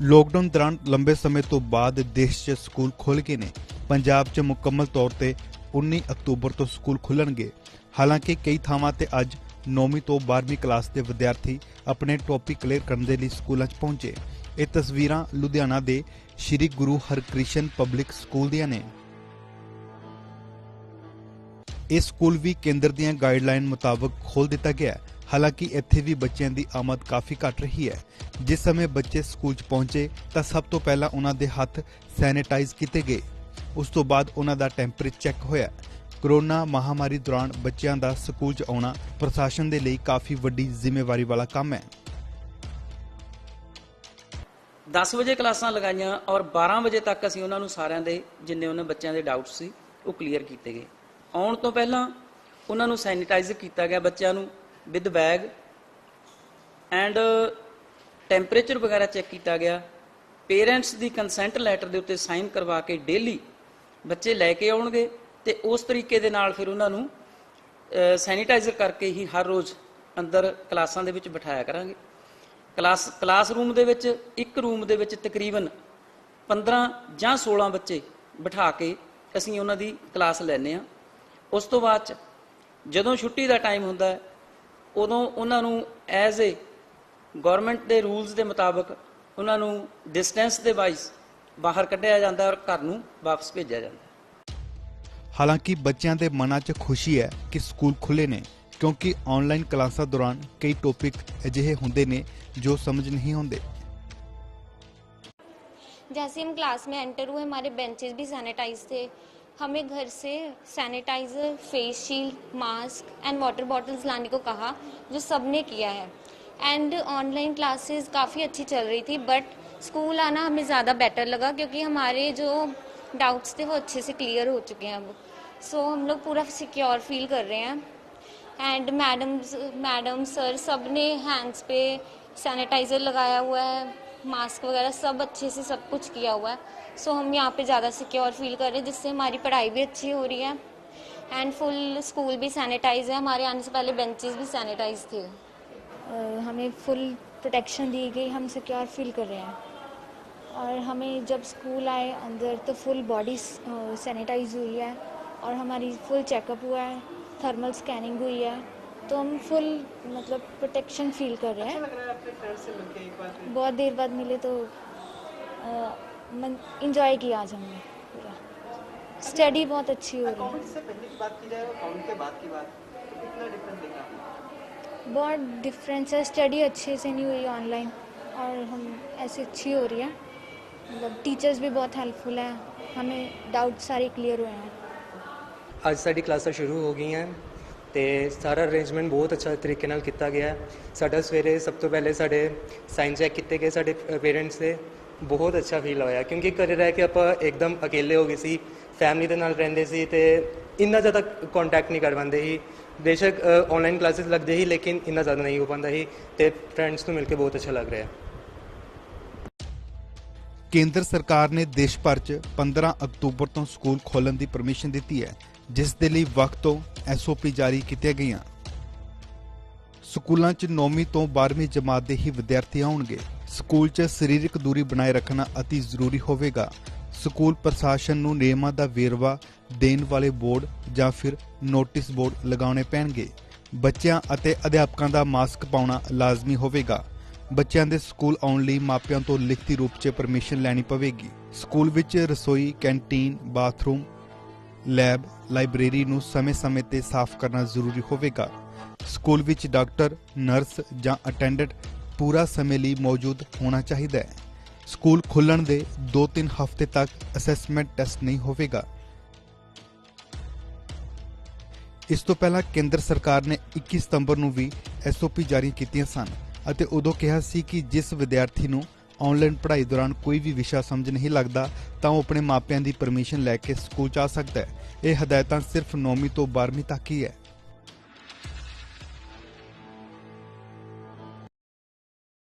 Lockdown ਦੌਰਾਨ ਲੰਬੇ ਸਮੇਂ ਤੋਂ ਬਾਅਦ ਦੇਸ਼ 'ਚ ਸਕੂਲ ਖੁੱਲ ਗਏ ਨੇ। ਪੰਜਾਬ 'ਚ ਮੁਕੰਮਲ ਤੌਰ ਤੇ 19 ਅਕਤੂਬਰ ਤੋਂ ਸਕੂਲ ਖੁੱਲਣਗੇ ਹਾਲਾਂਕਿ ਕਈ ਥਾਵਾਂ ਤੇ ਅੱਜ 9ਵੀਂ ਤੋਂ 12ਵੀਂ ਕਲਾਸ ਦੇ ਵਿਦਿਆਰਥੀ ਆਪਣੇ ਟੌਪਿਕ ਕਲੀਅਰ ਕਰਨ ਦੇ ਲਈ ਸਕੂਲਾਂ 'ਚ ਪਹੁੰਚੇ। ਇਹ ਤਸਵੀਰਾਂ ਲੁਧਿਆਣਾ ਦੇ ਸ੍ਰੀ ਗੁਰੂ ਹਰਕ੍ਰਿਸ਼ਨ ਪਬਲਿਕ ਸਕੂਲ ਦੀਆਂ ਨੇ। ਇਹ ਸਕੂਲ ਵੀ ਕੇਂਦਰ ਦੀਆਂ ਗਾਈਡਲਾਈਨ ਮੁਤਾਬਕ ਖੋਲ ਦਿੱਤਾ ਗਿਆ ਹੈ। ਹਾਲਾਂਕਿ ਇੱਥੇ ਵੀ ਬੱਚਿਆਂ ਦੀ ਆਮਦ ਕਾਫੀ ਘੱਟ ਰਹੀ ਹੈ। ਜਿਸ ਸਮੇਂ ਬੱਚੇ ਸਕੂਲ 'ਚ ਪਹੁੰਚੇ ਤਾਂ ਸਭ ਤੋਂ ਪਹਿਲਾਂ ਉਹਨਾਂ ਦੇ ਹੱਥ ਸੈਨੀਟਾਈਜ਼ ਕੀਤੇ ਗਏ। ਉਸ ਤੋਂ ਬਾਅਦ ਉਹਨਾਂ ਦਾ ਟੈਂਪਰੇਚਰ ਚੈੱਕ ਹੋਇਆ। ਕਰੋਨਾ ਮਹਾਮਾਰੀ ਦੌਰਾਨ ਬੱਚਿਆਂ ਦਾ ਸਕੂਲ 'ਚ ਆਉਣਾ ਪ੍ਰਸ਼ਾਸਨ ਦੇ ਲਈ ਕਾਫੀ ਵੱਡੀ ਜ਼ਿੰਮੇਵਾਰੀ ਵਾਲਾ ਕੰਮ ਹੈ। 10 ਵਜੇ ਕਲਾਸਾਂ ਲਗਾਈਆਂ ਔਰ 12 ਵਜੇ ਤੱਕ ਅਸੀਂ ਉਹਨਾਂ ਨੂੰ ਸਾਰਿਆਂ ਦੇ ਜਿੰਨੇ ਉਹਨਾਂ ਬੱਚਿਆਂ ਦੇ ਡਾਊਟ ਸੀ, ਉਹ ਕਲੀਅਰ ਕੀਤੇ ਗਏ। ਆਉਣ ਤੋਂ ਪਹਿਲਾਂ ਉਹਨਾਂ ਨੂੰ ਸੈਨੀਟਾਈਜ਼ ਕੀਤਾ ਗਿਆ ਬੱਚਿਆਂ ਨੂੰ। ਵਿਦ ਬੈਗ ਐਂਡ ਟੈਂਪਰੇਚਰ ਵਗੈਰਾ ਚੈੱਕ ਕੀਤਾ ਗਿਆ। ਪੇਰੈਂਟਸ ਦੀ ਕੰਸੈਂਟ ਲੈਟਰ ਦੇ ਉੱਤੇ ਸਾਈਨ ਕਰਵਾ ਕੇ ਡੇਲੀ ਬੱਚੇ ਲੈ ਕੇ ਆਉਣਗੇ ਤੇ ਉਸ ਤਰੀਕੇ ਦੇ ਨਾਲ ਫਿਰ ਉਹਨਾਂ ਨੂੰ ਸੈਨੀਟਾਈਜ਼ਰ ਕਰਕੇ ਹੀ ਹਰ ਰੋਜ਼ ਅੰਦਰ ਕਲਾਸਾਂ ਦੇ ਵਿੱਚ ਬਿਠਾਇਆ ਕਰਾਂਗੇ। ਕਲਾਸ ਕਲਾਸਰੂਮ ਦੇ ਵਿੱਚ ਇੱਕ ਰੂਮ ਦੇ ਵਿੱਚ ਤਕਰੀਬਨ 15 ਜਾਂ 16 ਬੱਚੇ ਬਿਠਾ ਕੇ ਅਸੀਂ ਉਹਨਾਂ ਦੀ ਕਲਾਸ ਲੈਂਦੇ ਆ ਉਸ ਤੋਂ ਬਾਅਦ 'ਚ ਜਦੋਂ ਛੁੱਟੀ ਦਾ ਟਾਈਮ ਹੁੰਦਾ ਉਦੋਂ ਉਹਨਾਂ ਨੂੰ ਐਜ਼ ਏ ਗਵਰਨਮੈਂਟ ਦੇ ਰੂਲਸ ਦੇ ਮੁਤਾਬਕ ਉਹਨਾਂ ਨੂੰ ਡਿਸਟੈਂਸ ਦੇ ਵਾਈਜ਼ ਬਾਹਰ ਕੱਢਿਆ ਜਾਂਦਾ ਔਰ ਘਰ ਨੂੰ ਵਾਪਸ ਭੇਜਿਆ ਜਾਂਦਾ ਹਾਲਾਂਕਿ ਬੱਚਿਆਂ ਦੇ ਮਨਾਂ 'ਚ ਖੁਸ਼ੀ ਹੈ ਕਿ ਸਕੂਲ ਖੁੱਲੇ ਨੇ ਕਿਉਂਕਿ ਆਨਲਾਈਨ ਕਲਾਸਾਂ ਦੌਰਾਨ ਕਈ ਟੌਪਿਕ ਅਜਿਹੇ ਹੁੰਦੇ ਨੇ ਜੋ ਸਮਝ नहीं ਹੁੰਦੇ जैसे हम क्लास में एंटर हुए हमारे बेंचेस भी सैनिटाइज थे हमें घर से sanitiser face shield mask and water bottles लाने को कहा, जो सबने किया है। एंड ऑनलाइन क्लासेस काफ़ी अच्छी चल रही थी बट स्कूल आना हमें ज़्यादा बेटर लगा क्योंकि हमारे जो डाउट्स थे वो अच्छे से क्लियर हो चुके हैं अब। सो हम लोग पूरा सिक्योर फील कर रहे हैं। एंड मैडम मैडम सर सबने हैंड्स पे सैनिटाइज़र लगाया हुआ है। मास्क वगैरह सब अच्छे से सब कुछ किया हुआ है। सो हम यहाँ पे ज़्यादा सिक्योर फील कर रहे हैं, जिससे हमारी पढ़ाई भी अच्छी हो रही है। एंड फुल स्कूल भी सैनिटाइज है। हमारे आने से पहले बेंचेस भी सैनिटाइज थे। हमें फुल प्रोटेक्शन दी गई, हम सिक्योर फील कर रहे हैं। और हमें जब स्कूल आए, अंदर तो फुल बॉडी सैनिटाइज हुई है। और हमारी फुल चेकअप हुआ है। थर्मल स्कैनिंग हुई है। तो हम फुल मतलब प्रोटेक्शन फील कर रहे हैं। बहुत देर बाद मिले तो इंजॉय किया आज हमने पूरा। स्टडी बहुत अच्छी हो रही है। बहुत डिफरेंस है। स्टडी अच्छे से नहीं हुई ऑनलाइन और हम ऐसी अच्छी हो रही है। मतलब टीचर्स भी बहुत हेल्पफुल हैं। हमें डाउट सारे क्लियर हुए हैं। आज साड़ी क्लासा तो शुरू हो गई हैं। ਤੇ ਸਾਰਾ ਅਰੇਂਜਮੈਂਟ ਬਹੁਤ ਅੱਛਾ ਤਰੀਕੇ ਨਾਲ ਕੀਤਾ ਗਿਆ ਸਾਡਾ ਸਵੇਰੇ ਸਭ ਤੋਂ ਪਹਿਲੇ ਸਾਡੇ ਸਾਈਨ ਚੈੱਕ ਕੀਤੇ ਗਏ ਸਾਡੇ ਪੇਰੈਂਟਸ ਦੇ। ਬਹੁਤ ਅੱਛਾ ਫੀਲ ਹੋਇਆ ਕਿਉਂਕਿ ਘਰੇ ਰਹਿ ਕੇ ਆਪਾਂ ਇੱਕਦਮ ਇਕੱਲੇ ਹੋ ਗਏ ਸੀ ਫੈਮਿਲੀ ਦੇ ਨਾਲ ਰਹਿੰਦੇ ਸੀ ਤੇ ਇੰਨਾ ਜ਼ਿਆਦਾ ਕੰਟੈਕਟ ਨਹੀਂ ਕਰ ਪਾਉਂਦੇ ਸੀ। ਬੇਸ਼ੱਕ ਆਨਲਾਈਨ ਕਲਾਸਿਸ ਲੱਗਦੇ ਸੀ ਲੇਕਿਨ ਇੰਨਾ ਜ਼ਿਆਦਾ ਨਹੀਂ ਹੋ ਪਾਉਂਦਾ ਸੀ ਤੇ ਫਰੈਂਡਸ ਨੂੰ ਮਿਲ ਕੇ ਬਹੁਤ ਅੱਛਾ ਲੱਗ ਰਿਹਾ ਕੇਂਦਰ ਸਰਕਾਰ ਨੇ ਦੇਸ਼ ਭਰ 'ਚ 15 ਅਕਤੂਬਰ ਤੋਂ ਸਕੂਲ ਖੋਲ੍ਹਣ ਦੀ ਪਰਮਿਸ਼ਨ ਦਿੱਤੀ ਹੈ, ਜਿਸ ਦੇ ਲਈ ਵਕਤ ਤੋਂ ਐਸਓਪੀ ਜਾਰੀ ਕੀਤੀਆਂ ਗਈਆਂ। ਸਕੂਲਾਂ 'ਚ 9ਵੀਂ ਤੋਂ 12ਵੀਂ ਜਮਾਤ ਦੇ ਹੀ ਵਿਦਿਆਰਥੀ ਆਉਣਗੇ। ਸਕੂਲ 'ਚ ਸਰੀਰਕ ਦੂਰੀ ਬਣਾਏ ਰੱਖਣਾ ਅਤੀ ਜ਼ਰੂਰੀ ਹੋਵੇਗਾ। ਸਕੂਲ ਪ੍ਰਸ਼ਾਸਨ ਨੂੰ ਨਿਯਮਾਂ ਦਾ ਵੇਰਵਾ ਦੇਣ ਵਾਲੇ ਬੋਰਡ ਜਾਂ ਫਿਰ ਨੋਟਿਸ ਬੋਰਡ ਲਗਾਉਣੇ ਪੈਣਗੇ। ਬੱਚਿਆਂ ਅਤੇ ਅਧਿਆਪਕਾਂ ਦਾ ਮਾਸਕ ਪਾਉਣਾ ਲਾਜ਼ਮੀ ਹੋਵੇਗਾ। ਬੱਚਿਆਂ ਦੇ ਸਕੂਲ ਆਉਣ ਲਈ ਮਾਪਿਆਂ ਤੋਂ ਲਿਖਤੀ ਰੂਪ 'ਚ ਪਰਮਿਸ਼ਨ ਲੈਣੀ ਪਵੇਗੀ। ਸਕੂਲ ਵਿੱਚ ਰਸੋਈ, ਕੈਂਟੀਨ, ਬਾਥਰੂਮ ਲੈਬ, ਲਾਇਬ੍ਰੇਰੀ ਨੂੰ ਸਮੇਂ-ਸਮੇਂ ਤੇ ਸਾਫ਼ ਕਰਨਾ ਜ਼ਰੂਰੀ ਹੋਵੇਗਾ। ਸਕੂਲ ਵਿੱਚ ਡਾਕਟਰ, ਨਰਸ ਜਾਂ ਅਟੈਂਡੈਂਟ ਪੂਰਾ ਸਮੇਂ ਲਈ ਮੌਜੂਦ ਹੋਣਾ ਚਾਹੀਦਾ ਹੈ। ਸਕੂਲ ਖੁੱਲਣ ਦੇ 2-3 ਹਫ਼ਤੇ ਤੱਕ ਅਸੈਸਮੈਂਟ ਟੈਸਟ ਨਹੀਂ ਹੋਵੇਗਾ। ਇਸ ਤੋਂ ਪਹਿਲਾਂ ਕੇਂਦਰ ਸਰਕਾਰ ਨੇ 21 ਸਤੰਬਰ ਨੂੰ ਵੀ ਐਸਓਪੀ ਜਾਰੀ ਕੀਤੀਆਂ ਸਨ ਅਤੇ ਉਦੋਂ ਕਿਹਾ ਸੀ ਕਿ ਜਿਸ ਵਿਦਿਆਰਥੀ ਨੂੰ ਆਨਲਾਈਨ ਪੜ੍ਹਾਈ ਦੌਰਾਨ ਕੋਈ ਵੀ ਵਿਸ਼ਾ ਸਮਝ ਨਹੀਂ ਲੱਗਦਾ, ਤਾਂ ਉਹ ਆਪਣੇ ਮਾਪਿਆਂ ਦੀ ਪਰਮਿਸ਼ਨ ਲੈ ਕੇ ਸਕੂਲ 'ਚ ਆ ਸਕਦਾ ਹੈ। ਇਹ ਹਦਾਇਤਾਂ ਸਿਰਫ 9ਵੀਂ ਤੋਂ 12ਵੀਂ ਤੱਕ ਹੀ ਹੈ।